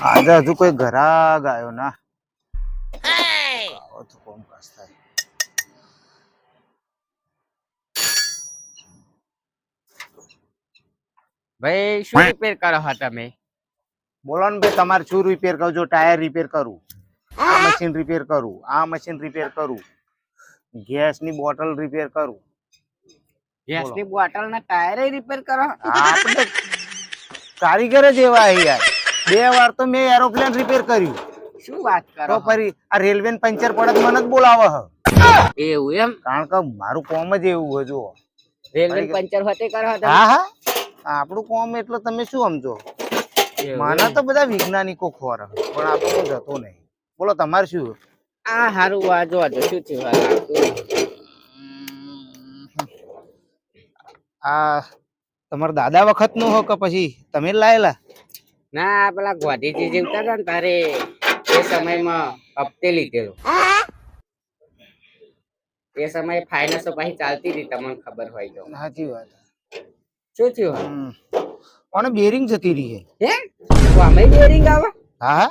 આજે હજુ કોઈ ઘરાક આવ્યો ના. આવો તો કોમ કાસ થાય. ભાઈ શું રિપેર કરો હા તમે? બોલો ને ભાઈ તમારે શું રિપેર કરવું? જો ટાયર રિપેર કરું આ મશીન રિપેર કરું આ મશીન રિપેર કરું ગેસની બોટલ રિપેર કરું. ગેસની બોટલ ના ટાયર રિપેર કરો? આપણે કારીગર જ એવા યાર બે વાર તો મેં એરોપ્લેન રિપેર કર્યું. શું વાત તો કરો ફરી આ રેલવે પંચર પડે મને જ બોલાવે હ. એવું એમ? કારણ કે મારું કોમ જ એવું હોય જુઓ. રેલવે પંચર હોતે કરો હા હા આપણું કોમ એટલે તમે શું સમજો? મને તો બધા વૈજ્ઞાનિકો ખોર પણ આ તો જતો નહીં. બોલો તમારે શું? આ હારું વાજો વાજો શું થયું આ? તમારા દાદા વખતનું હો કે પછી તમે જ લાયેલા? ના પેલા ગોધીજી જીવતા હતા ને તારે એ સમયમાં હપ્તે લીધેલો. એ સમયે ફાઇનાન્સો પાછી ચાલતી હતી તમને ખબર હોય તો. સાચી વાત. શું થયું. અને બેરિંગ જતી રહી. હે? તો અમે બેરિંગ આવે. હા?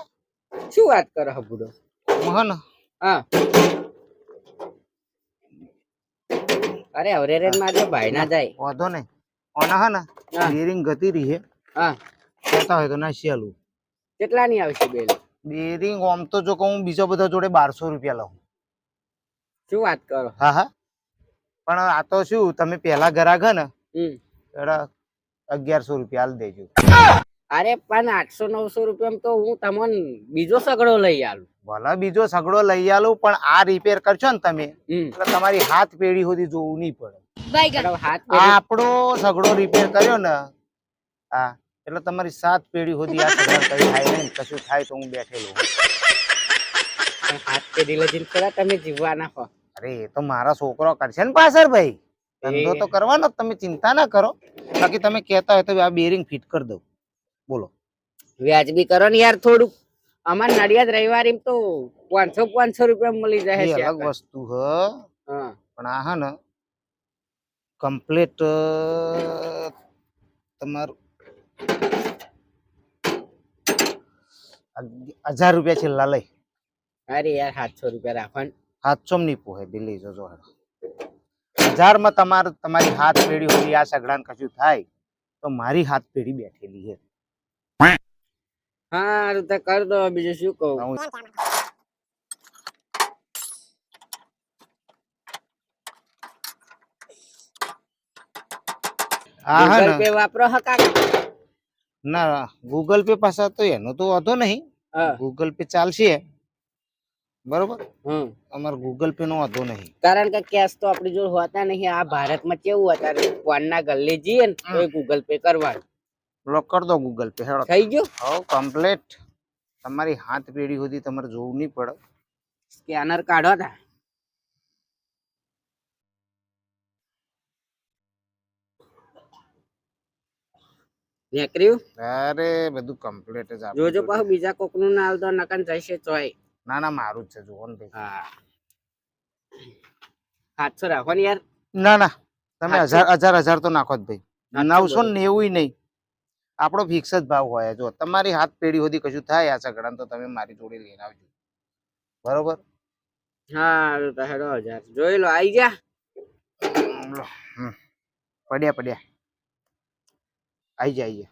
શું વાત કરો હબુડો? બુડો મહન. હા. અરે અવરે રે મારે ભાઈ ના જાય. વાંધો નહીં. ઓના હા ને. બેરિંગ ગતી રહી. હે હા. કહેતા હોય તો ના શેલું કેટલા ની આવશે બેલ બેરિંગ આમ તો જો કહું બીજા બધા જોડે બારસો રૂપિયા લઉં. શું વાત કરો? હા હા. પણ આ તો શું તમે પહેલા ગ્રાહક હે ને અગિયારસો રૂપિયા હાલ દેજો. અરે પણ આઠસો નવસો રૂપિયા તો હું તમને બીજો સગડો લઈ આલું. ભલે બીજો સગડો લઈ આલું પણ આ રિપેર કરશો ને તમે એટલે તમારી હાથ પેઢી સુધી જોવું નહીં પડે. આપણો સગડો રિપેર કર્યો ને હા. એટલે તમારી સાત પેઢી સુધી આ સગડા કઈ થાય નહીં કશું થાય તો હું બેઠેલો. હાથ પેરી લઈને થોડા તમે જીવવાના હો. અરે એ તો મારા છોકરો કરશે ને પાછળ ભાઈ. ધંધો તો કરવાનો તમે ચિંતા ના કરો. બાકી તમે કહેતા હોય તો આ બેરિંગ ફિટ કરી દઉં. બોલો. વ્યાજબી કરો ને યાર થોડુંક. અમાર નડિયાદ રવિવારે તો પાંચસો પાંચસો રૂપિયા મળી જાય છે અલગ વસ્તુ હ. પણ આ હે ને કમ્પ્લીટ તમારું હજાર રૂપિયા છે લાલય અરે યાર સાતસો રૂપિયા રાખો સાતસો નહીં પોહે બિલી જોજો હજારમાં તમારે તમારી હાથ પેઢી સુધી આ સગડાને કશું થાય તો મારી હાથ પેઢી બેઠેલી છે હા તો કર દો બીજું શું કહું? હા હા વાપરો હકા ના ગૂગલ પે પાછા તો એનો તો વાંધો નહીં. ગૂગલ પે ચાલશે. બરોબર? અમારે ગૂગલ પે નો વાંધો નહીં. કારણ કે કેશ તો આપણી જોડે હોતા નહીં. આ ભારતમાં કેવું અત્યારે ફોન ના ગલ્લે જઈએ ને તો ગૂગલ પે કરવાનું. બ્લોક કરી દો ગૂગલ પે હેડો. થઈ ગયો? હો કમ્પ્લીટ તમારી હાથ પેઢી સુધી તમારે જોવું નહીં પડે. સ્કેનર કાઢો તા નીકળ્યું અરે બધું કમ્પ્લીટ જ આપણું જોજો પાછું બીજા કોકનું આવતો નકન જશે ચોય. ના ના મારું જ છે જુઓ ને ભાઈ. હા. સાતસો રાખો ને યાર. ના ના તમે હજાર હજાર હજાર તો નાખો જ ભાઈ. નવસો. નેવું નહીં. આપણો ફિક્સ જ ભાવ હોય જો તમારી હાથ પેઢી સુધી કશું થાય આ સગડા તો તમે મારી જોડે લઈને આવજો. બરોબર? હા તો હેડો હજાર. જોઈ લો આવી જા. પડ્યા પડ્યા. આઈ જા આઈ જા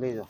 લઈ જાઓ